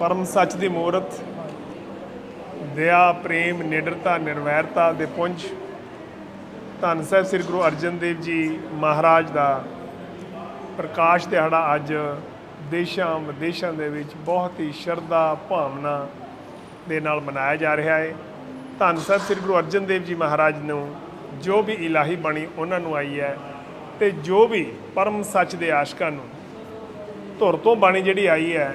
ਪਰਮ ਸੱਚ ਦੀ ਮੂਰਤ, ਦਇਆ, ਪ੍ਰੇਮ, ਨਿਡਰਤਾ, ਨਿਰਵੈਰਤਾ ਦੇ ਪੁੰਜ, ਧੰਨ ਸਾਹਿਬ ਸ੍ਰੀ ਗੁਰੂ ਅਰਜਨ ਦੇਵ ਜੀ ਮਹਾਰਾਜ ਦਾ ਪ੍ਰਕਾਸ਼ ਦਿਹਾੜਾ ਅੱਜ ਦੇਸ਼ਾਂ ਵਿਦੇਸ਼ਾਂ ਦੇ ਵਿੱਚ ਬਹੁਤ ਹੀ ਸ਼ਰਧਾ, ਭਾਵਨਾ ਦੇ ਨਾਲ ਮਨਾਇਆ ਜਾ ਰਿਹਾ ਹੈ। ਧੰਨ ਸਾਹਿਬ ਸ੍ਰੀ ਗੁਰੂ ਅਰਜਨ ਦੇਵ ਜੀ ਮਹਾਰਾਜ ਨੂੰ ਜੋ ਵੀ ਇਲਾਹੀ ਬਾਣੀ ਉਹਨਾਂ ਨੂੰ ਆਈ ਹੈ ਤੇ ਜੋ ਵੀ ਪਰਮ ਸੱਚ ਦੇ ਆਸ਼ਕਾਂ ਨੂੰ ਧੁਰ ਤੋਂ ਬਾਣੀ ਜਿਹੜੀ ਆਈ ਹੈ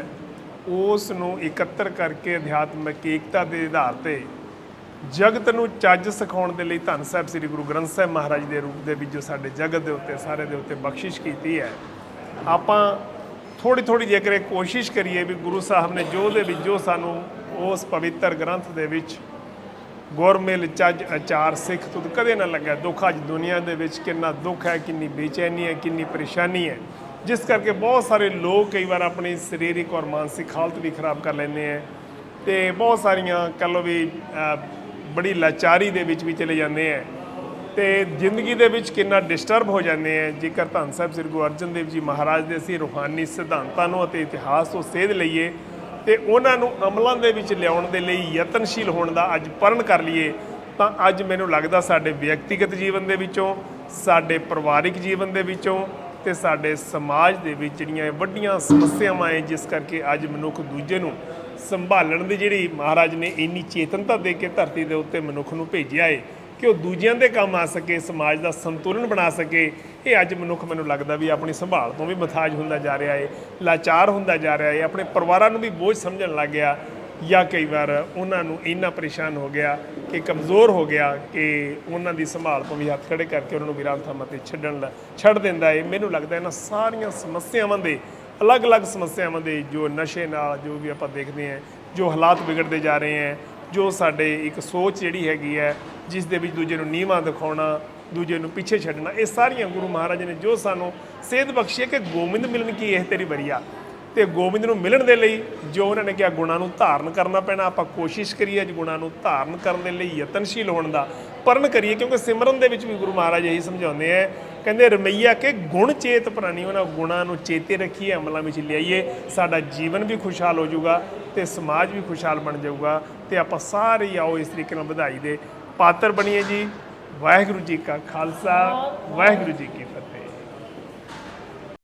ਉਸ ਨੂੰ ਇਕੱਤਰ ਕਰਕੇ ਅਧਿਆਤਮਿਕ ਏਕਤਾ ਦੇ ਆਧਾਰ ਤੇ ਜਗਤ ਨੂੰ ਚੱਜ ਸਿਖਾਉਣ ਦੇ ਲਈ ਧੰਨ ਸਾਹਿਬ ਸ੍ਰੀ ਗੁਰੂ ਗ੍ਰੰਥ ਸਾਹਿਬ ਮਹਾਰਾਜ ਦੇ ਰੂਪ ਦੇ ਵਿੱਚ ਜੋ ਸਾਡੇ ਜਗਤ ਦੇ ਉੱਤੇ, ਸਾਰੇ ਦੇ ਉੱਤੇ ਬਖਸ਼ਿਸ਼ ਕੀਤੀ ਹੈ। ਆਪਾਂ ਥੋੜੀ ਥੋੜੀ ਜੇਕਰ ਇਹ ਕੋਸ਼ਿਸ਼ ਕਰੀਏ ਵੀ ਗੁਰੂ ਸਾਹਿਬ ਨੇ ਜੋ ਦੇ ਵਿੱਚ ਜੋ ਸਾਨੂੰ ਉਸ ਪਵਿੱਤਰ ਗ੍ਰੰਥ ਦੇ ਵਿੱਚ ਗੁਰਮਿਲ ਚੱਜ, ਅਚਾਰ, ਸਿੱਖ, ਤੁਧ ਕਦੇ ਨਾ ਲੱਗਾ ਦੁੱਖ ਅੱਜ ਦੁਨੀਆ ਦੇ ਵਿੱਚ ਕਿੰਨਾ ਦੁੱਖ ਹੈ, ਕਿੰਨੀ ਬੇਚੈਨੀ ਹੈ, ਕਿੰਨੀ ਪਰੇਸ਼ਾਨੀ ਹੈ। ਜਿਸ ਕਰਕੇ ਬਹੁਤ ਸਾਰੇ ਲੋਕ ਕਈ ਵਾਰ ਆਪਣੀ ਸਰੀਰਕ ਔਰ ਮਾਨਸਿਕ ਹਾਲਤ ਵੀ ਖਰਾਬ ਕਰ ਲੈਂਦੇ ਹੈ ਤੇ ਬਹੁਤ ਸਾਰੀਆਂ ਕਹ ਲਓ ਵੀ ਬੜੀ ਲਾਚਾਰੀ ਦੇ ਵਿੱਚ ਵੀ ਚਲੇ ਜਾਂਦੇ ਹੈ ਤੇ ਜ਼ਿੰਦਗੀ ਦੇ ਵਿੱਚ ਕਿੰਨਾ ਡਿਸਟਰਬ ਹੋ ਜਾਂਦੇ ਹੈ ਜੇਕਰ ਧੰਨ ਸਾਹਿਬ ਸ੍ਰੀ ਗੁਰੂ ਅਰਜਨ ਦੇਵ ਜੀ ਮਹਾਰਾਜ ਦੇ ਅਸੀਂ ਰੂਹਾਨੀ ਸਿਧਾਂਤਾਂ ਨੂੰ ਅਤੇ ਇਤਿਹਾਸ ਤੋਂ ਸੇਧ ਲਈਏ ਤੇ ਉਹਨਾਂ ਨੂੰ ਅਮਲਾਂ ਦੇ ਵਿੱਚ ਲਿਆਉਣ ਦੇ ਲਈ ਯਤਨਸ਼ੀਲ ਹੋਣ ਦਾ ਅੱਜ ਪਰਨ ਕਰ ਲਈਏ, ਤਾਂ ਅੱਜ ਮੈਨੂੰ ਲੱਗਦਾ ਸਾਡੇ ਵਿਅਕਤੀਗਤ ਜੀਵਨ ਦੇ ਵਿੱਚੋਂ, ਸਾਡੇ ਪਰਿਵਾਰਿਕ ਜੀਵਨ ਦੇ ਵਿੱਚੋਂ ਤੇ ਸਾਡੇ ਸਮਾਜ ਦੇ ਵਿੱਚ ਜਿਹੜੀਆਂ ਇਹ ਵੱਡੀਆਂ ਸਮੱਸਿਆਵਾਂ ਹੈ ਜਿਸ ਕਰਕੇ ਅੱਜ ਮਨੁੱਖ ਦੂਜੇ ਨੂੰ ਸੰਭਾਲਣ ਦੀ ਜਿਹੜੀ ਮਹਾਰਾਜ ਨੇ ਇੰਨੀ ਚੇਤਨਤਾ ਦੇ ਕੇ ਧਰਤੀ ਦੇ ਉੱਤੇ ਮਨੁੱਖ ਨੂੰ ਭੇਜਿਆ ਏ, ਕਿ ਉਹ ਦੂਜਿਆਂ ਦੇ ਕੰਮ ਆ ਸਕੇ, ਸਮਾਜ ਦਾ ਸੰਤੁਲਨ ਬਣਾ ਸਕੇ। ਇਹ ਅੱਜ ਮਨੁੱਖ ਮੈਨੂੰ ਲੱਗਦਾ ਵੀ ਆਪਣੀ ਸੰਭਾਲ ਤੋਂ ਵੀ ਮਥਾਜ ਹੁੰਦਾ ਜਾ ਰਿਹਾ ਏ, ਲਾਚਾਰ ਹੁੰਦਾ ਜਾ ਰਿਹਾ ਹੈ ਆਪਣੇ ਪਰਿਵਾਰਾਂ ਨੂੰ ਵੀ ਬੋਝ ਸਮਝਣ ਲੱਗ ਗਿਆ। ਜਾਂ ਕਈ ਵਾਰ ਉਹਨਾਂ ਨੂੰ ਇੰਨਾ ਪਰੇਸ਼ਾਨ ਹੋ ਗਿਆ ਕਿ ਕਮਜ਼ੋਰ ਹੋ ਗਿਆ ਕਿ ਉਹਨਾਂ ਦੀ ਸੰਭਾਲ ਤੋਂ ਵੀ ਹੱਥ ਖੜੇ ਕਰਕੇ ਉਹਨਾਂ ਨੂੰ ਵੀਰਾਂ ਥਾਵਾਂ ਤੇ ਛੱਡਣ ਲ- ਛੱਡ ਦਿੰਦਾ ਹੈ ਮੈਨੂੰ ਲੱਗਦਾ ਇਹਨਾਂ ਸਾਰੀਆਂ ਸਮੱਸਿਆਵਾਂ ਦੇ, ਅਲੱਗ-ਅਲੱਗ ਸਮੱਸਿਆਵਾਂ ਦੇ ਜੋ ਨਸ਼ੇ ਨਾਲ ਜੋ ਵੀ ਆਪਾਂ ਦੇਖਦੇ ਹਾਂ ਜੋ ਹਾਲਾਤ ਵਿਗੜਦੇ ਜਾ ਰਹੇ ਹੈ ਜੋ ਸਾਡੇ ਇੱਕ ਸੋਚ ਜਿਹੜੀ ਹੈਗੀ ਹੈ, ਜਿਸ ਦੇ ਵਿੱਚ ਦੂਜੇ ਨੂੰ ਨੀਵਾਂ ਦਿਖਾਉਣਾ, ਦੂਜੇ ਨੂੰ ਪਿੱਛੇ ਛੱਡਣਾ, ਇਹ ਸਾਰੀਆਂ ਗੁਰੂ ਮਹਾਰਾਜ ਨੇ ਜੋ ਸਾਨੂੰ ਸੇਧ ਬਖਸ਼ੀ ਕਿ ਗੋਬਿੰਦ ਮਿਲਣ ਕੀ ਇਹ ਤੇਰੀ ਬਰੀਆ ਤੇ ਗੋਬਿੰਦ ਨੂੰ ਮਿਲਣ ਦੇ ਲਈ ਜੋ ਉਹਨਾਂ ਨੇ ਕਿਹਾ, ਗੁਣਾਂ ਨੂੰ ਧਾਰਨ ਕਰਨਾ ਪੈਣਾ। ਆਪਾਂ ਕੋਸ਼ਿਸ਼ ਕਰੀਏ ਅੱਜ ਗੁਣਾਂ ਨੂੰ ਧਾਰਨ ਕਰਨ ਦੇ ਲਈ, ਯਤਨਸ਼ੀਲ ਹੋਣ ਦਾ ਪਰਨ ਕਰੀਏ, ਕਿਉਂਕਿ ਸਿਮਰਨ ਦੇ ਵਿੱਚ ਵੀ ਗੁਰੂ ਮਹਾਰਾਜ ਇਹੀ ਸਮਝਾਉਂਦੇ ਆ। ਕਹਿੰਦੇ, ਰਮਈਆ ਕੇ ਗੁਣ ਚੇਤ ਪ੍ਰਾਣੀ, ਉਹਨਾਂ ਗੁਣਾਂ ਨੂੰ ਚੇਤੇ ਰੱਖੀਏ, ਅਮਲਾਂ ਵਿੱਚ ਲਿਆਈਏ। ਸਾਡਾ ਜੀਵਨ ਵੀ ਖੁਸ਼ਹਾਲ ਹੋ ਜਾਊਗਾ ਤੇ ਸਮਾਜ ਵੀ ਖੁਸ਼ਹਾਲ ਬਣ ਜਾਊਗਾ ਤੇ ਆਪਾਂ ਸਾਰੇ ਹੀ ਆਓ ਇਸ ਤਰੀਕੇ ਨਾਲ ਵਧਾਈ ਦੇ ਪਾਤਰ ਬਣੀਏ ਜੀ। ਵਾਹਿਗੁਰੂ ਜੀ ਕਾ ਖਾਲਸਾ, ਵਾਹਿਗੁਰੂ ਜੀ ਕੀ ਫਤਿਹ।